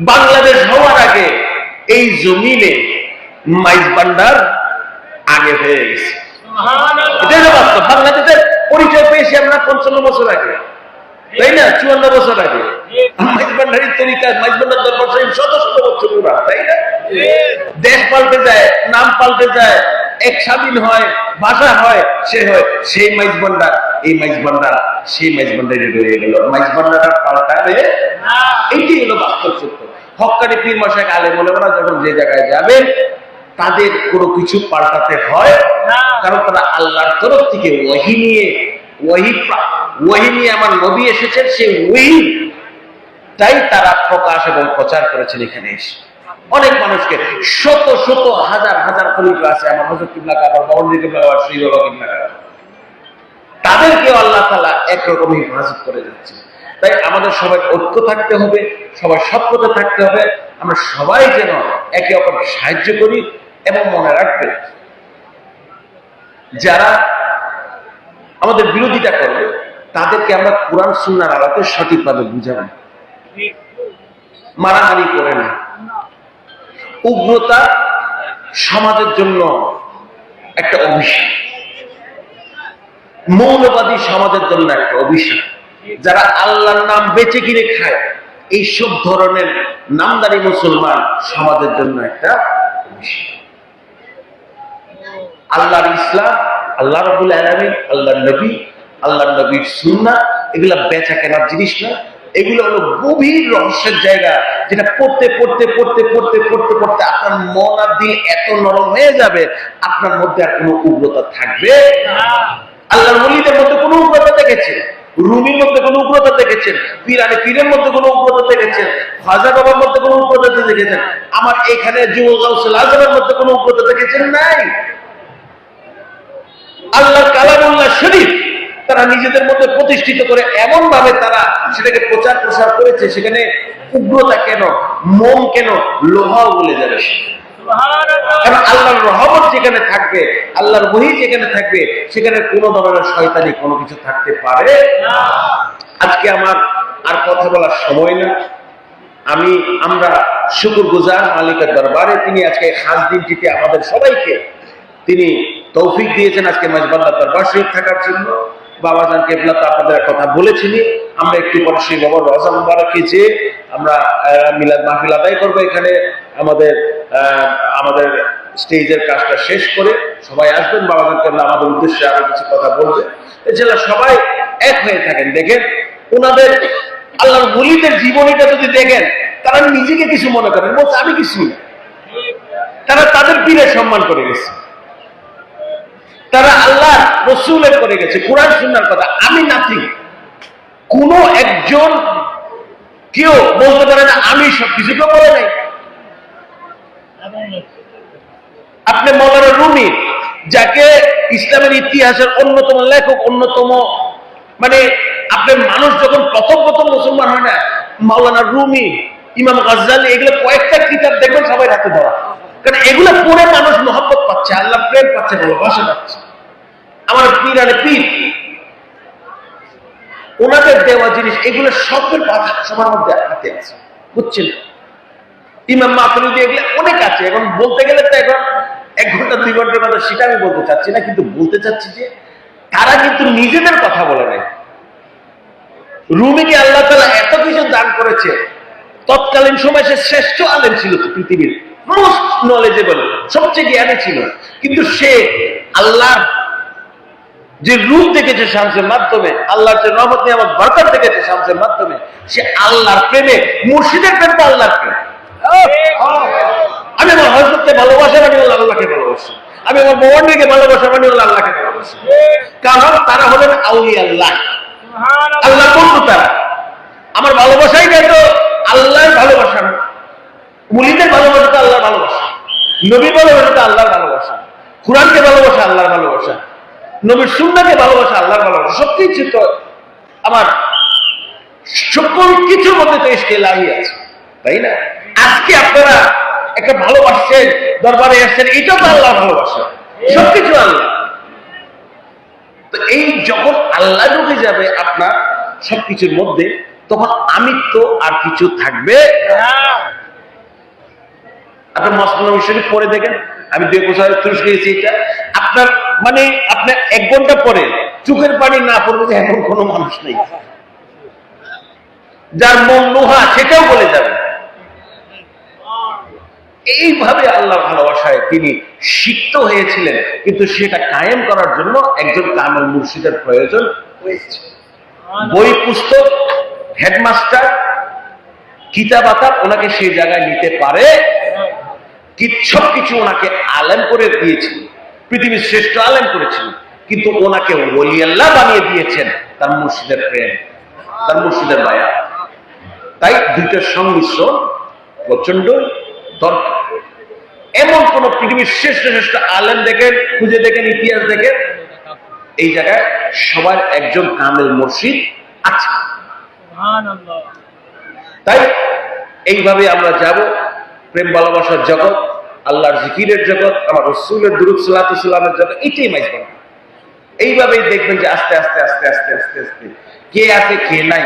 বাংলাদেশ হওয়ার আগে এই জমিনে মাইজ ভান্ডার আগে হয়ে গেছে। এটাই বাস্তব। বাংলাদেশের পরিচয় পেয়েছি আমরা পঞ্চান্ন বছর আগে। তাই না? চুয়ান্ন বছর আগে। মাইজ ভান্ডারির তরিকা মাইজ ভান্ডার দরবার শত শত বছর পুরা তাই না? দেশ পাল্টে যায় নাম পাল্টে যায় এক স্বাধীন হয় ভাষা হয় সে হয় সেই মাইজ ভান্ডার এই মাইজ ভান্ডার সেই মাইজ ভান্ডারে রয়ে গেল। মাইজ ভান্ডার আর পাল্টাবে এইটি হলো বাস্তব সত্য। হকানি পীর মশাক আলে মনে মনে যখন যে জায়গায় যাবে, তাদের কোনো কিছু পাল্টাতে হয় কারণ তারা আল্লাহর তরফ থেকে ওয়াহি নিয়ে, ওয়াহি পা- ওয়াহি নিয়ে আমার নবী এসেছেন সেই ওয়াহি তাই তারা প্রকাশ এবং প্রচার করেছেন এখানে এসে। অনেক মানুষকে, শত শত, হাজার হাজার খলিফা আছে। আমার হজরত কিবলা কাবার বাউন্ডি কিবলা কাবার শ্রী বাবা কিবলা কাবার তাদেরকেও আল্লাহ তালা একরকম হেফাজত করে যাচ্ছে তাই আমাদের সবাই ঐক্য থাকতে হবে, সবাই সৎপথে থাকতে হবে। আমরা সবাই যেন একে অপরকে সাহায্য করি এবং মনে রাখবে। যারা আমাদের বিরোধিতা করবে, তাদেরকে আমরা কোরআন, সুন্নার আলাতে সঠিকভাবে বুঝাবো। মারামারি করে না। উগ্রতা সমাজের জন্য একটা অভিশাপ। মৌলবাদী সমাজের জন্য একটা অভিশাপ। যারা আল্লাহর নাম বেঁচে কিনে খায়, এইসব ধরনের নামদারি মুসলমান সমাজের জন্য একটা আল্লাহর ইসলাম, আল্লাহ রবুল আলমিন আল্লাহ নবী আল্লাহ নবীর সুন্না এগুলা বেচা কেনার জিনিস না। এগুলো হলো গভীর রহস্যের জায়গা, যেটা পড়তে পড়তে পড়তে পড়তে পড়তে পড়তে আপনার মন আর দিল এত নরম হয়ে যাবে, আপনার মধ্যে আর কোনো উগ্রতা থাকবে আল্লাহর মলিদের মধ্যে কোনো উগ্রতা দেখেছেন? রুমির মধ্যে কোনো উগ্রতা দেখেছেন? পিরানে পীরের মধ্যে কোনো উগ্রতা দেখেছেন? খাজা বাবার মধ্যে কোনো উগ্রতা দেখেছেন? আমার এখানে যুবক মধ্যে কোনো উগ্রতা দেখেছেন নাই? আল্লাহ কালামুল্লাহ শরীফ তারা নিজেদের মধ্যে প্রতিষ্ঠিত করে এমন ভাবে তারা সেটাকে প্রচার প্রসার করেছে, সেখানে উগ্রতা কেন, মন কেন, লোহাও বলে যাবে। কারণ আল্লাহর রহমত যেখানে থাকবে আল্লাহর বহি যেখানে থাকবে সেখানে কোনো ধরনের শয়তানি কোনো কিছু থাকতে পারে আজকে আমার আর কথা বলার সময় না আমি আমরা শুকুর গুজার মালিকের দরবারে তিনি আজকে খাস দিনটিতে আমাদের সবাইকে তিনি তৌফিক দিয়েছেন আজকে মাঝবাল্লা দরবার শরীফ থাকার জন্য। বাবা জান কেবলা তো আপনাদের কথা বলেছিনি আমরা একটু পরে সেই বাবার রজা মুবারকে যে আমরা মিলাদ মাহফিল আদায় করব এখানে। আমাদের আমাদের স্টেজের কাজটা শেষ করে সবাই আসবেন বাবা জান আমাদের উদ্দেশ্যে আরও কিছু কথা বলবে। এছাড়া সবাই এক হয়ে থাকেন। দেখেন ওনাদের আল্লাহর বলিদের জীবনীটা যদি দেখেন, তারা নিজেকে কিছু মনে করেন। বলছে আমি কিছু না। তারা তাদের পীরের সম্মান করে গেছে। তারা আল্লাহ রসুলের করে গেছে। কোরআন সুন্নার কথা। আমি নাথিং। কোন একজন কেউ বলতে পারে না, আমি সব কিছু কেউ বলে নাই। আপনি মৌলানা রুমি, যাকে ইসলামের ইতিহাসের অন্যতম লেখক, অন্যতম মানে আপনি মানুষ যখন প্রথম প্রথম মুসলমান হয় না মাওলানা রুমি, ইমাম গাজ্জালি, এগুলো কয়েকটা কিতাব দেখবেন সবাই হাতে ধরা কারণ এগুলো পড়ে মানুষ মহব্বত পাচ্ছে, আল্লাহ প্রেম পাচ্ছে, ভালোবাসা পাচ্ছে। আমার পীর আরে পীর, ওনাদের দেওয়া জিনিস, এগুলো সবের কথা সবার মধ্যে হাতে আছে, বুঝছেন? ইমাম মাতুরিদি এগুলো অনেক আছে। এখন বলতে গেলে তো এখন এক ঘণ্টা, দুই ঘণ্টার মধ্যে সেটা আমি বলতে চাচ্ছি না, কিন্তু বলতে চাচ্ছি যে তারা কিন্তু নিজেদের কথা বলে নাই। রুমিকে আল্লাহ তালা এত কিছু দান করেছে, তৎকালীন সময় সে শ্রেষ্ঠ আলেম ছিল পৃথিবীর মোস্ট নলেজেবল সবচেয়ে জ্ঞানী ছিল। কিন্তু সে আল্লাহ যে রূপ দেখেছে শামসের মাধ্যমে আল্লাহর যে রহমত আমার বরকত দেখেছে শামসের মাধ্যমে, সে আল্লাহর প্রেমে, মুর্শিদের প্রেম তো আল্লাহর প্রেম। আমি আমার হজরতকে ভালোবাসি আমি হল আল্লাহকে ভালোবাসি। আমি আমার ভগবানকে ভালোবাসি আমি হল আল্লাহকে ভালোবাসি। কারণ তারা হলেন আউলি আল্লাহ আল্লাহ বন্ধু তারা। আমার ভালোবাসাই নেই তো আল্লাহর ভালোবাসা না মুলিদের ভালোবাসা তো আল্লাহর ভালোবাসা। নবীর ভালোবাসা তো আল্লাহর ভালোবাসা। কোরআনকে ভালোবাসা আল্লাহর ভালোবাসা। নবীর সুন্নাকে ভালোবাসা আল্লাহর ভালোবাসা। সবকিছু তো আমার সকল কিছুর মধ্যে তো এসকে লাগিয়ে আছে। তাই না? আজকে আপনারা একটা ভালোবাসছেন, দরবারে আসছেন, এটাও তো আল্লাহ ভালোবাসা। সবকিছু আল্লাহ। তো এই যখন আল্লাহ ঢুকে যাবে আপনার সবকিছুর মধ্যে, তখন আমি তো আর কিছু থাকবে আপনার মসলাম শরীফ পরে দেখেন, আমি দুই বছর তুরস্ক গেছি এটা। আপনার মানে আপনার এক ঘণ্টা পরে চোখের পানি না পড়বে যে এমন কোনো মানুষ নেই। যার মন লোহা, সেটাও বলে যাবে। এইভাবে আল্লাহ ভালোবাসায় তিনি সিক্ত হয়েছিলেন। কিন্তু সেটা কায়েম করার জন্য একজন কামেল মুর্শিদের প্রয়োজন হয়েছে। বই পুস্তক হেডমাস্টার কিতাবাতা ওনাকে সেই জায়গায় নিতে পারে। কি সব কিছু ওনাকে আলেম করে দিয়েছিল। পৃথিবীর শ্রেষ্ঠ আলেম করেছিল। কিন্তু ওনাকে ওলি আল্লাহ বানিয়ে দিয়েছেন তার মুর্শিদের প্রেম তার মুর্শিদের মায়া। তাই দুইটার সংমিশ্রণ প্রচণ্ড দরকার। এমন কোন পৃথিবীর শ্রেষ্ঠ শ্রেষ্ঠ আলেম দেখেন খুঁজে দেখেন ইতিহাস দেখেন এই জায়গায় সবার একজন কামেল মুর্শিদ আছে। তাই এইভাবে আমরা যাব প্রেম ভালোবাসার জগৎ আল্লাহর জিকিরের জগৎ আমার রসুলের দুরুদ সালামের জগৎ এটাই মাইজবান। এইভাবেই দেখবেন যে আস্তে আস্তে আস্তে আস্তে আস্তে আস্তে। কে আছে কে নাই।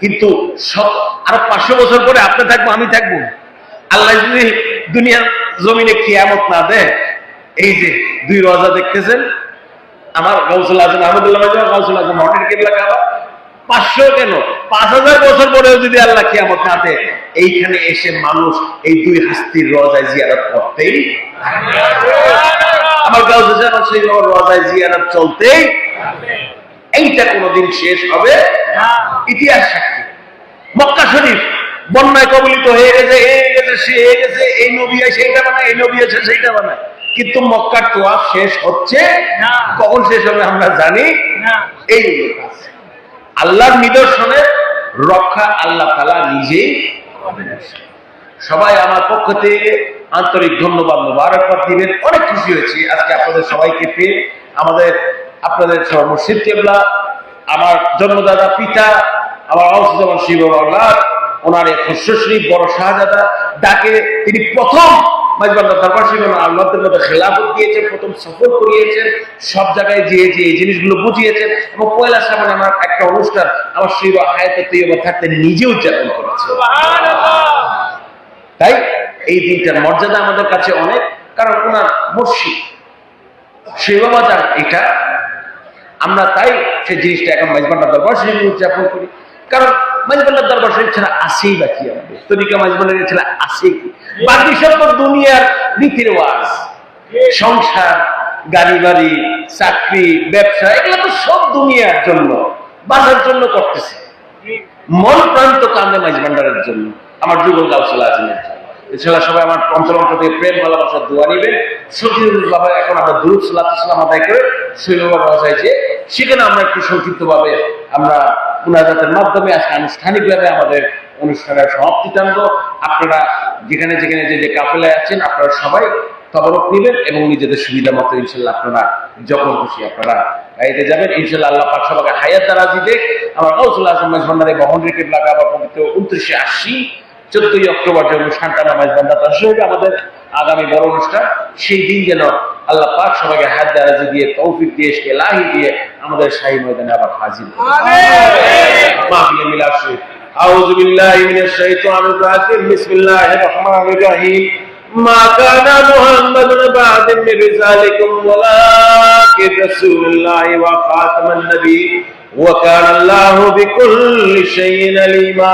কিন্তু সব আরও পাঁচশো বছর পরে আপনি থাকব আমি থাকব। আল্লাহ যদি দুনিয়ার জমিনে কিয়ামত না দেয়, এই যে দুই রজা দেখতেছেন, আমার গৌসুল আজম আহমদুল্লাহ গৌসুল আজম পাঁচশো কেন? পাঁচ হাজার বছর পরেও যদি আল্লাহ কিয়ামত না দেয়, এইখানে এসে মানুষ এই দুই হাস্তির রজায় জিয়ারত করতেই আমার যেমন সেই রজায় জিয়ারত চলতেই এইটা কোনোদিন শেষ হবে ইতিহাস সাক্ষী। মক্কা শরীফ বন্যায় কবলিত হয়ে গেছে হয়ে গেছে, সে হয়ে গেছে, এই নবী সেইটা বানায়, এই নবী আছে সেইটা বানায়। কিন্তু মক্কার তোয়া শেষ হচ্ছে। কখন শেষ হবে আমরা জানি। এই আল্লাহর নিদর্শনে রক্ষা আল্লাহ তালা নিজেই সবাই আমার পক্ষ থেকে আন্তরিক ধন্যবাদ মোবারকবাদ দিবেন। অনেক খুশি হয়েছি। আজকে আপনাদের সবাইকে পেয়ে আমাদের, আপনাদের মুর্শিদ কেবলা, আমার জন্মদাদা পিতা, আমার অংশজন শিব আল্লাহ ওনার এক খসরী বড় শাহজাদা ডাকে তিনি প্রথম মাইজবান্দার দরবার শিব আল্লাহদের মধ্যে খেলাফত দিয়েছেন প্রথম সফর করিয়েছেন সব জায়গায় যেয়ে যে এই জিনিসগুলো বুঝিয়েছেন। এবং পয়লা সামনে আমার একটা অনুষ্ঠান আমার শিব হায়াতে তৈবা থাকতে নিজে উদযাপন করেছে। তাই এই দিনটার মর্যাদা আমাদের কাছে অনেক কারণ ওনার মসজিদ শিববাজার এটা। আমরা তাই সেই জিনিসটা এখন মাইজবান্ডার দরবার শরীফ উদযাপন করি। কারণ মাইজবান্ডার দরবার শরীফ ছাড়া আসেই বাকি আমাদের তরিকা মাইজবান্ডার ছাড়া আসেই বাকি সব দুনিয়ার নীতি রেওয়াজ। সংসার গাড়ি বাড়ি চাকরি, ব্যবসা, এগুলো তো সব দুনিয়ার জন্য। বাঁচার জন্য করতেছে। মন প্রান্ত কান্দে মাঝ ভান্ডারের জন্য। আমার যুগল গাউসলা আজমের এছাড়া সবাই আমার অন্তর অন্তর থেকে প্রেম, ভালোবাসার দোয়া নিবে সফিউল বাবা এখন আমরা দুরুদ সালাত ইসলাম আদায় করে শৈলবাবা বাসায় যে সেখানে আমরা একটু সংক্ষিপ্ত ভাবে আমরা মুনাজাতের মাধ্যমে আজকে আনুষ্ঠানিকভাবে আমাদের অনুষ্ঠানের সমাপ্তি টানবো আপনারা যেখানে যেখানে যে যে কাফেলায় আছেন, আপনারা সবাই তবরক নেবেন এবং নিজেদের সুবিধা মতো ইনশাল্লাহ আপনারা যখন খুশি আপনারা গাইতে যাবেন। ইনশাল্লাহ আল্লাহ পাক সবাইকে হায়াত দারাজি দেখ। আমার গৌসুল আজম মাঝভান্ডারে বহন রেখে লাগা বা পবিত্র উনত্রিশে আশি চোদ্দই অক্টোবর যে অনুষ্ঠানটা নামাজ বান্দা তার সঙ্গে আমাদের আগামী বড় অনুষ্ঠান সেই দিন যেন আল্লাহ পাক সবাইকে হাত দারাজি দিয়ে তৌফিক দিয়ে এলাহি দিয়ে আমাদের শাহী ময়দানে আবার হাজির করে। মাহফিলে মিলাদ শরীফ أعوذ بالله من الشيطان الرجيم بسم الله الرحمن الرحيم ما كان محمد بعد من رسالكم ولكن رسول الله وخاتم النبي وكان الله بكل شيء عليما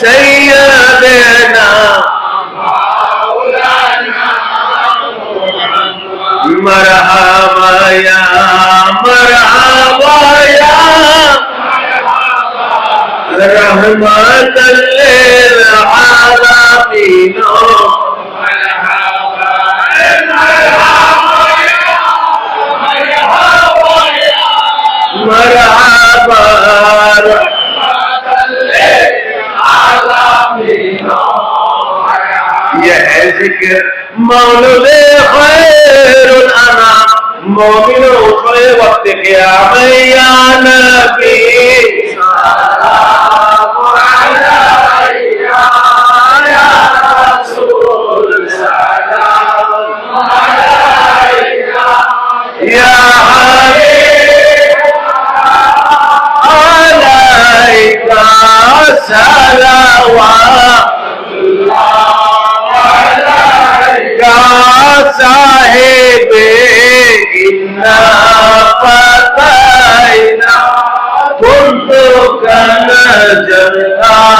سيدنا مرحبا يا مرحبا يا رحمة للعالمين يعزك مولودي خير انا مؤمن خير واتقي يا نبي وفتينا كل كان جميعا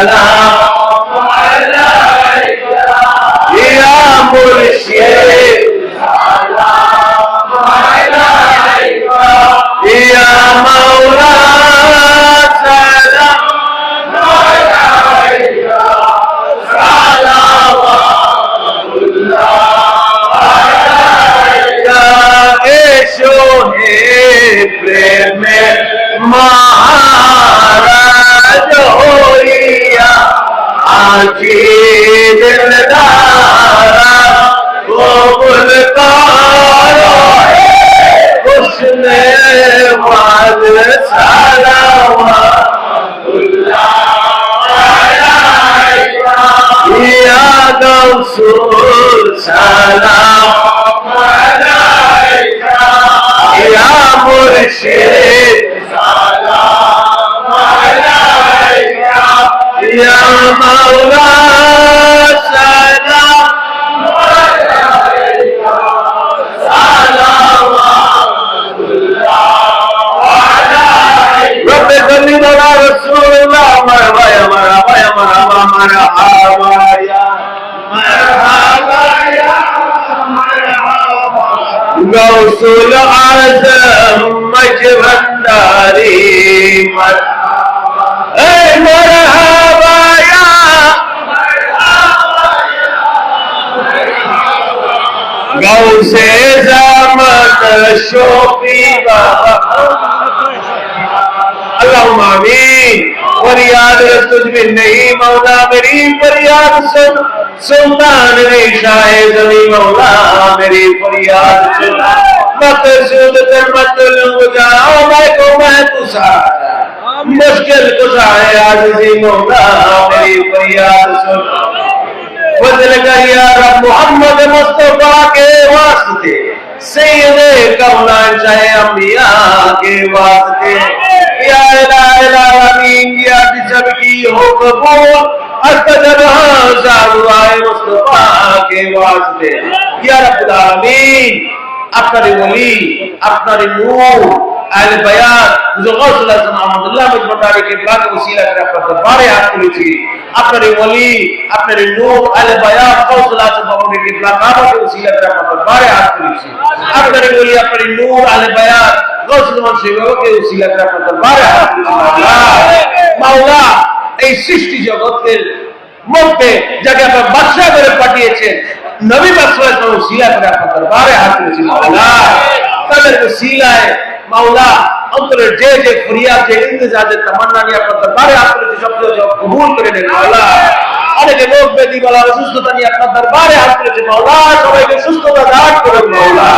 السلام عليك يا مرشد السلام عليك يا مولاي Mom! আজি দিলদারা কবুল করো হুসনে ওয়াল সালাওয়াত ইয়া গৌসুল সালাম। আলাইকা ইয়া মুর্শিদ। سے زمن شوقی اللہ آمین۔ فریاد تجھ میں نہیں مولا میری فریاد سن۔ سلطان نے شاید علی مولا میری فریاد سن۔ مقصود تر مطلوب جا میں کو میں کسا مشکل کسا ہے عاجزی مولا میری فریاد سن۔ کہنے لگا یا رب محمد مصطفیٰ کے واسطے سید کرنا چاہے انبیاء کے واسطے۔ یا الہ الہ العالمین کیا جب کی ہو قبول استجب ہاں مصطفیٰ کے واسطے۔ یا رب العالمین আপনারই বলি আপনারই নূর আহলে বায়াত গাউসুল আজম আহমদুল্লাহ মুজমাদারি কে প্রাক ওসিলা করে আপনার দরবারে হাত তুলেছি। আপনার ওলি, আপনার নূর, আহলে বায়াত গাউসুল আজম আহমদ কে প্রাক আমাকে ওসিলা করে আপনার দরবারে হাত তুলেছি। আপনার ওলি, আপনার নূর, আহলে বায়াত গাউসুল আজম সেবকে ওসিলা করে আপনার দরবারে হাত তুলেছি। মাওলা, এই সৃষ্টি জগতের মধ্যে যাকে আপনার বাদশাহ করে পাঠিয়েছেন, নবী বাদশাহ শিলা করে আপনার দরবারে হাত তুলেছি, মাওলা। তাদের শিলায় মাওলা অন্তরের যে যে ফরিয়াদ যে ইন্তজা যে তামান্না নিয়ে আপনার দরবারে হাত তুলেছি সব কিছু কবুল করে নেন মাওলা অনেকে রোগ ব্যাধি বলা অসুস্থতা নিয়ে আপনার দরবারে হাত তুলেছি মাওলা সবাইকে সুস্থতা দান করুন মাওলা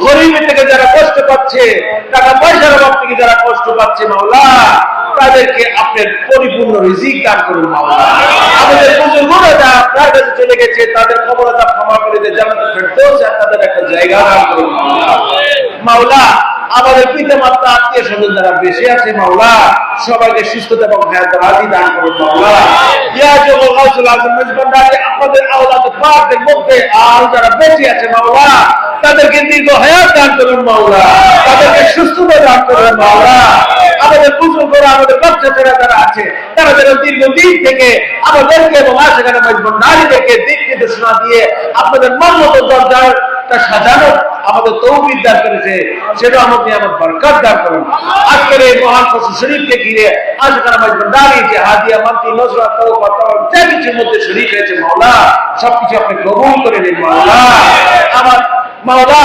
গরিবের থেকে যারা কষ্ট পাচ্ছে, টাকা পয়সার অভাব থেকে যারা কষ্ট পাচ্ছে মাওলা, তাদেরকে আপনার পরিপূর্ণ রিজিক দান করুন মাওলা। আমাদের বুজুর্গরা যা আপনার কাছে চলে গেছে, তাদের খবর ক্ষমা করে দিয়ে তাদের একটা জায়গা দান করুন মাওলা আমাদের পিতা মাতা আত্মীয় স্বজন যারা বেশি আছে, মাওলা, সবাইকে সুস্থতা এবং হায়াত রাজি দান করুন, মাওলা। ইয়া জবল গাউসুল আজম মেজবান্ডারি আপনাদের আওলাদ পাকদের মধ্যে আর যারা বেঁচে আছে, মাওলা, তাদেরকে দীর্ঘ হায়াত দান করুন, মাওলা। তাদেরকে সুস্থতা দান করুন, মাওলা। আমাদের বুজুর্গরা আমাদের বাচ্চা ছেলেরা যারা আছে, তারা যেন দীর্ঘদিন থেকে আমাদেরকে এবং সেখানে মজবুর নারীদেরকে দিক নির্দেশনা দিয়ে আপনাদের মন মতো দরজাটা সাজানো আমাদের তৌবিদ দান করেছে, সেটা আমাদের আমার বরকত দান করুন। আজকের এই মহান ফসল শরীফকে ঘিরে আজকাল মজবুর নারী যে হাদিয়া মান্তি নজরত যা কিছুর মধ্যে শরীফ হয়েছে মাওলা, সবকিছু আপনি কবুল করে নিন মাওলা। আমার মাওলা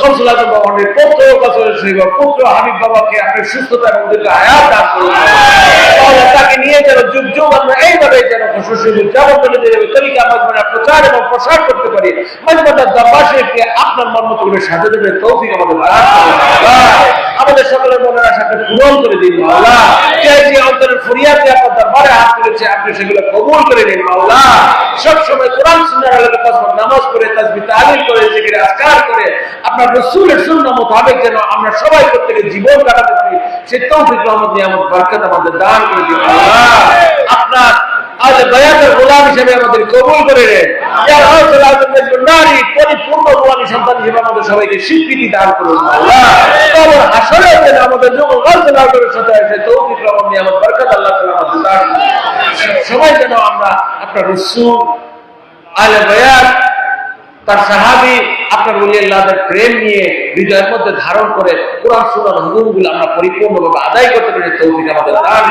গৌসুল আজম ভবনের পুত্র বছরের শৈব পুত্র হাবিব বাবাকে আপনি সুস্থতা এবং দীর্ঘ হায়াত দান করুন। তাকে নিয়ে যেন যুগ যুগ আমরা তরিকা প্রচার এবং প্রসার করতে পারি। আপনার দেবে তৌফিক আমাদের। আমাদের সকলের মনের আশাকে পূরণ করে দিন যে যে অন্তরের আপনার দরবারে হাত তুলেছে, আপনি সেগুলো কবুল করে নিন, মাওলা। সব সময় কোরআন তাসবিহ নামাজ করে তাসবিহ তাহলিল করে, জিকির করে, আপনার রাসূলের সুন্নাহ মোতাবেক যেন আমরা সবাই প্রত্যেকে জীবন কাটাতে পারি, সেই তৌফিক, রহমত বরকত আমাদের দান করে দিন আপনার আজ বায়াতের গোলাম হিসেবে আমাদের কবুল করে নেন। আজম নারী পরিপূর্ণ গোলামী সন্তান হিসেবে আমাদের সবাইকে স্বীকৃতি দান করুন। আল্লাহ। যেন আমাদের রাসূল আজমের সাথে আছে তৌফিক রহমত নিয়ামত বরকত আল্লাহ তাআলা আমাদের দান। সবাই যেন আমরা আপনার রাসূল বায়াত তার সাহাবি আপনার বলি প্রেম নিয়ে হৃদয়ের মধ্যে ধারণ করে কোরআন সুরার হুকুমগুলো আমরা পরিপূর্ণভাবে আদায় করতে পারি তৌফিক আমাদের দান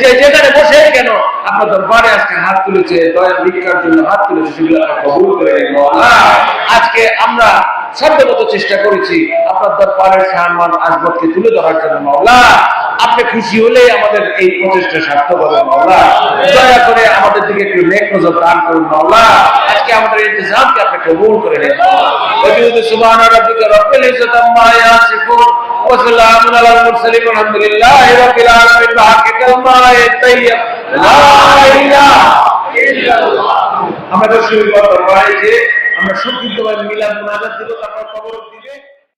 যে যেখানে বসে কেন আপনার দরবারে আজকে হাত তুলেছে, দয়ার ভিক্ষার জন্য হাত তুলেছে, সেগুলো আমরা কবুল করে আজকে আমরা সাধ্যমত চেষ্টা করেছি আপনার দরবারের সম্মান আজবতকে তুলে ধরার জন্য। মাওলা আপনি খুশি হলে আমাদের এই প্রচেষ্টা সার্থক হবে, মাওলা। দয়া করে আমাদের দিকে একটু নেক নজর দান করুন, মাওলা। আজকে আমাদের ইন্তজামকে আপনি কবুল করে নেন। ওয়াজুদ সুবহান রাব্বিকা রব্বিল ইজ্জাতি আম্মা ইয়াসিফুন, ওয়া সালামুন আলাল মুরসালিন, আলহামদুলিল্লাহি রাব্বিল আলামিন বাকি কালমায়ে তাইয়্যিব লা ইলাহা ইল্লাল্লাহ। আমরা রসুল দরবারে যে আমরা সুখী মিলাদ মুনাজাত দিব, তারপর কবর দিবে